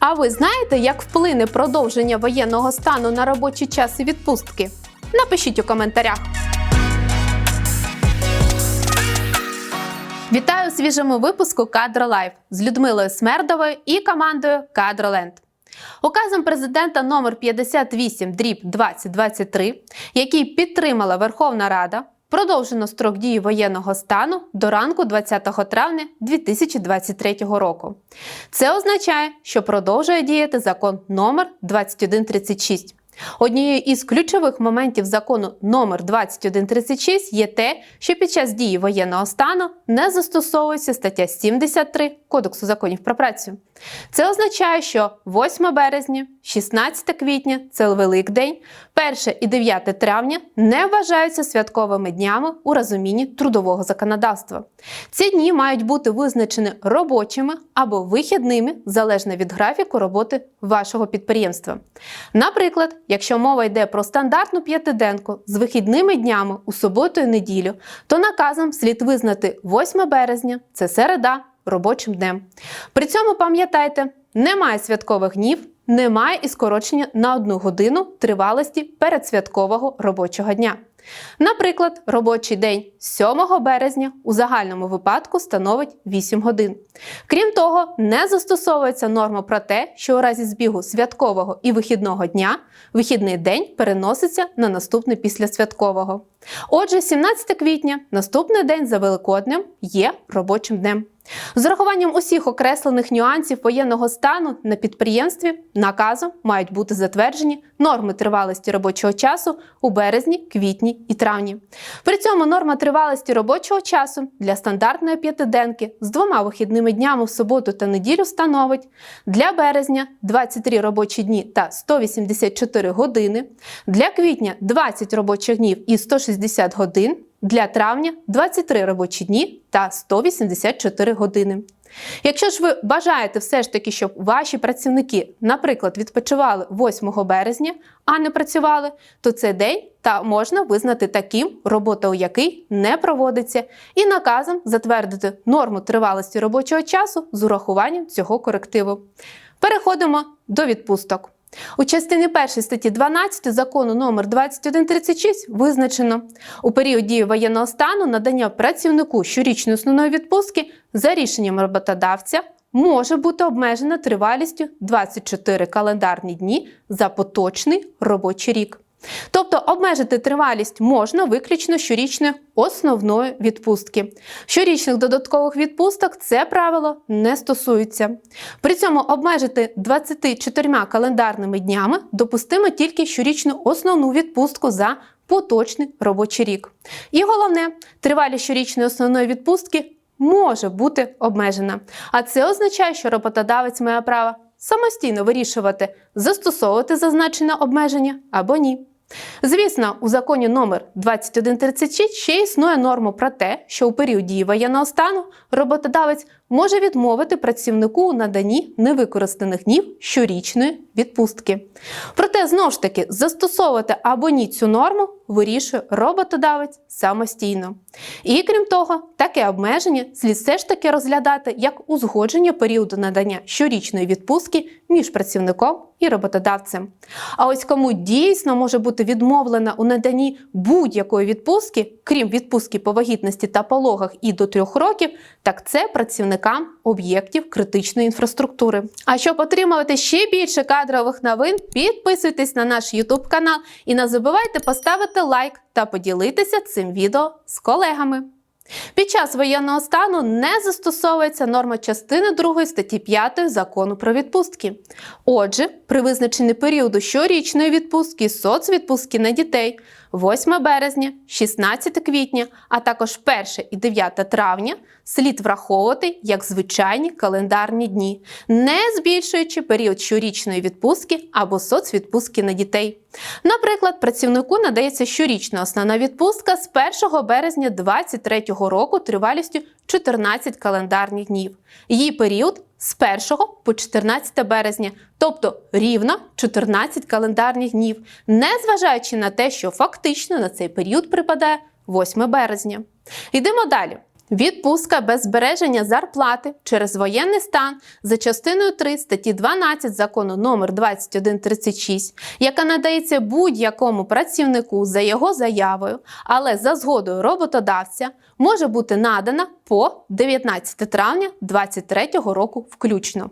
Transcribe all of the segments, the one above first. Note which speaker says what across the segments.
Speaker 1: А ви знаєте, як вплине продовження воєнного стану на робочий час і відпустки? Напишіть у коментарях. Вітаю у свіжому випуску Кадро Лайф з Людмилою Смердовою і командою Кадроленд. Указом президента номер 58 дріб 2023, який підтримала Верховна Рада, продовжено строк дії воєнного стану до ранку 20 травня 2023 року. Це означає, що продовжує діяти закон номер 2136. Однією із ключових моментів закону номер 2136 є те, що під час дії воєнного стану не застосовується стаття 73 Кодексу законів про працю. Це означає, що 8 березня, 16 квітня це Великдень, 1 і 9 травня не вважаються святковими днями у розумінні трудового законодавства. Ці дні мають бути визначені робочими або вихідними залежно від графіку роботи вашого підприємства. Наприклад, якщо мова йде про стандартну п'ятиденку з вихідними днями у суботу і неділю, то наказом слід визнати 8 березня це середа робочим днем. При цьому пам'ятайте, немає святкових днів, немає і скорочення на одну годину тривалості передсвяткового робочого дня. Наприклад, робочий день 7 березня у загальному випадку становить 8 годин. Крім того, не застосовується норма про те, що у разі збігу святкового і вихідного дня вихідний день переноситься на наступний після святкового. Отже, 17 квітня, наступний день за Великоднем, є робочим днем. З урахуванням усіх окреслених нюансів воєнного стану на підприємстві наказом мають бути затверджені норми тривалості робочого часу у березні, квітні і травні. При цьому норма тривалості робочого часу для стандартної п'ятиденки з двома вихідними днями в суботу та неділю становить для березня 23 робочі дні та 184 години, для квітня 20 робочих днів і 160 годин. Для травня 23 робочі дні та 184 години. Якщо ж ви бажаєте все ж таки, щоб ваші працівники, наприклад, відпочивали 8 березня, а не працювали, то цей день та можна визнати таким, робота у який не проводиться, і наказом затвердити норму тривалості робочого часу з урахуванням цього корективу. Переходимо до відпусток. У частині 1 статті 12 закону номер 2136 визначено у період дії воєнного стану надання працівнику щорічної основної відпустки за рішенням роботодавця може бути обмежена тривалістю 24 календарні дні за поточний робочий рік. Тобто обмежити тривалість можна виключно щорічної основної відпустки. Щорічних додаткових відпусток це правило не стосується. При цьому обмежити 24 календарними днями допустимо тільки щорічну основну відпустку за поточний робочий рік. І головне, тривалість щорічної основної відпустки може бути обмежена. А це означає, що роботодавець має право самостійно вирішувати, застосовувати зазначене обмеження або ні. Звісно, у законі номер 2136 ще існує норма про те, що у період дії воєнного стану роботодавець може відмовити працівнику у наданні невикористаних днів щорічної відпустки. Проте, знову ж таки, застосовувати або ні цю норму вирішує роботодавець самостійно. І крім того, таке обмеження слід все ж таки розглядати як узгодження періоду надання щорічної відпустки між працівником і роботодавцем. А ось кому дійсно може бути відмовлена у наданні будь-якої відпустки, крім відпустки по вагітності та пологах і до трьох років, так це працівникам об'єктів критичної інфраструктури. А щоб отримувати ще більше кадрових новин, підписуйтесь на наш YouTube канал і не забувайте поставити лайк та поділитися цим відео з колегами. Під час воєнного стану не застосовується норма частини 2 статті 5 закону про відпустки. Отже, при визначенні періоду щорічної відпустки, соцвідпустки на дітей 8 березня, 16 квітня, а також 1 і 9 травня слід враховувати як звичайні календарні дні, не збільшуючи період щорічної відпустки або соцвідпустки на дітей. Наприклад, працівнику надається щорічна основна відпустка з 1 березня 2023 року тривалістю 14 календарних днів. Її період з 1 по 14 березня, тобто рівно 14 календарних днів, незважаючи на те, що фактично на цей період припадає 8 березня. Йдемо далі. Відпустка без збереження зарплати через воєнний стан за частиною 3 статті 12 закону номер 2136, яка надається будь-якому працівнику за його заявою, але за згодою роботодавця, може бути надана по 19 травня 2023 року включно.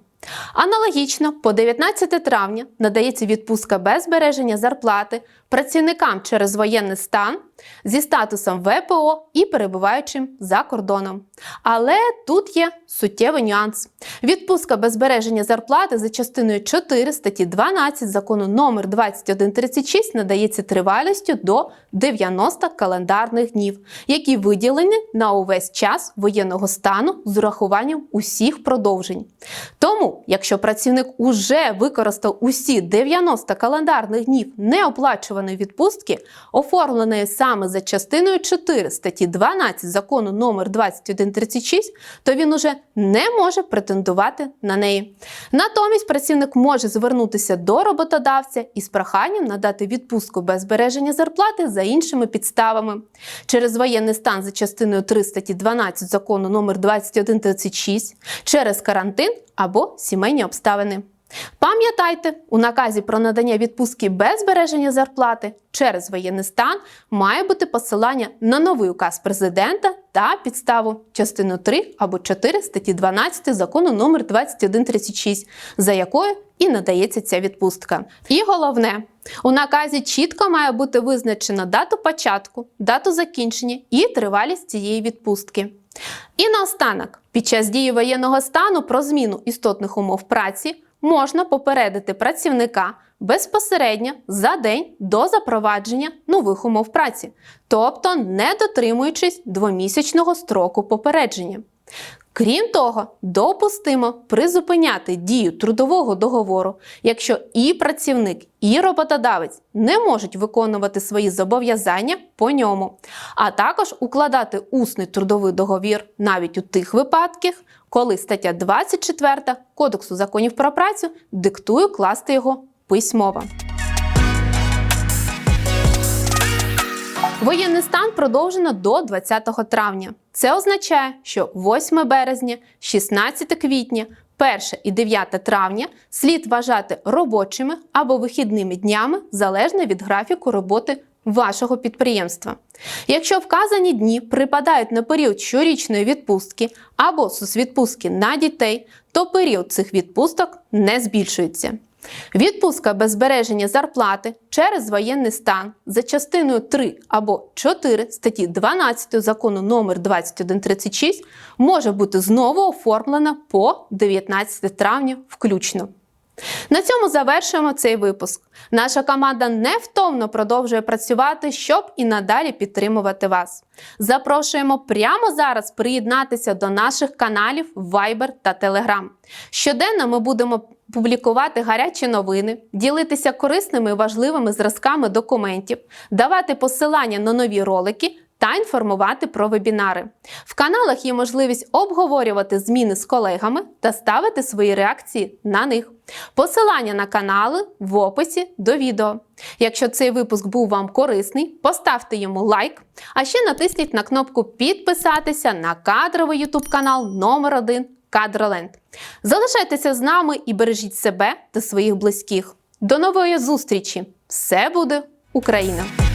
Speaker 1: Аналогічно, по 19 травня надається відпустка без збереження зарплати працівникам через воєнний стан зі статусом ВПО і перебуваючим за кордоном. Але тут є суттєвий нюанс. Відпустка без збереження зарплати за частиною 4 статті 12 закону номер 2136 надається тривалістю до 90 календарних днів, які виділені на увесь час воєнного стану з урахуванням усіх продовжень. Тому, якщо працівник уже використав усі 90 календарних днів неоплачуваної відпустки, оформленої саме за частиною 4 статті 12 закону номер 2136, то він уже не може претендувати на неї. Натомість працівник може звернутися до роботодавця із проханням надати відпустку без збереження зарплати за іншими підставами. Через воєнний стан за частиною 3 статті 12 закону номер 2136, через карантин або сімейні обставини. Пам'ятайте, у наказі про надання відпустки без збереження зарплати через воєнний стан має бути посилання на новий указ президента та підставу частину 3 або 4 статті 12 закону номер 2136, за якою і надається ця відпустка. І головне, у наказі чітко має бути визначена дату початку, дату закінчення і тривалість цієї відпустки. І наостанок, під час дії воєнного стану про зміну істотних умов праці можна попередити працівника безпосередньо за день до запровадження нових умов праці, тобто не дотримуючись двомісячного строку попередження. Крім того, допустимо призупиняти дію трудового договору, якщо і працівник, і роботодавець не можуть виконувати свої зобов'язання по ньому, а також укладати усний трудовий договір навіть у тих випадках, коли стаття 24 Кодексу законів про працю диктує класти його письмово. Воєнний стан продовжено до 20 травня. Це означає, що 8 березня, 16 квітня, 1 і 9 травня слід вважати робочими або вихідними днями залежно від графіку роботи вашого підприємства. Якщо вказані дні припадають на період щорічної відпустки або соцвідпустки на дітей, то період цих відпусток не збільшується. Відпустка без збереження зарплати через воєнний стан за частиною 3 або 4 статті 12 закону номер 2136 може бути знову оформлена по 19 травня включно. На цьому завершуємо цей випуск. Наша команда невтомно продовжує працювати, щоб і надалі підтримувати вас. Запрошуємо прямо зараз приєднатися до наших каналів Viber та Telegram. Щоденно ми будемо публікувати гарячі новини, ділитися корисними і важливими зразками документів, давати посилання на нові ролики та інформувати про вебінари. В каналах є можливість обговорювати зміни з колегами та ставити свої реакції на них. Посилання на канали в описі до відео. Якщо цей випуск був вам корисний, поставте йому лайк, а ще натисніть на кнопку підписатися на кадровий YouTube канал номер 1 Кадроленд. Залишайтеся з нами і бережіть себе та своїх близьких. До нової зустрічі! Все буде Україна!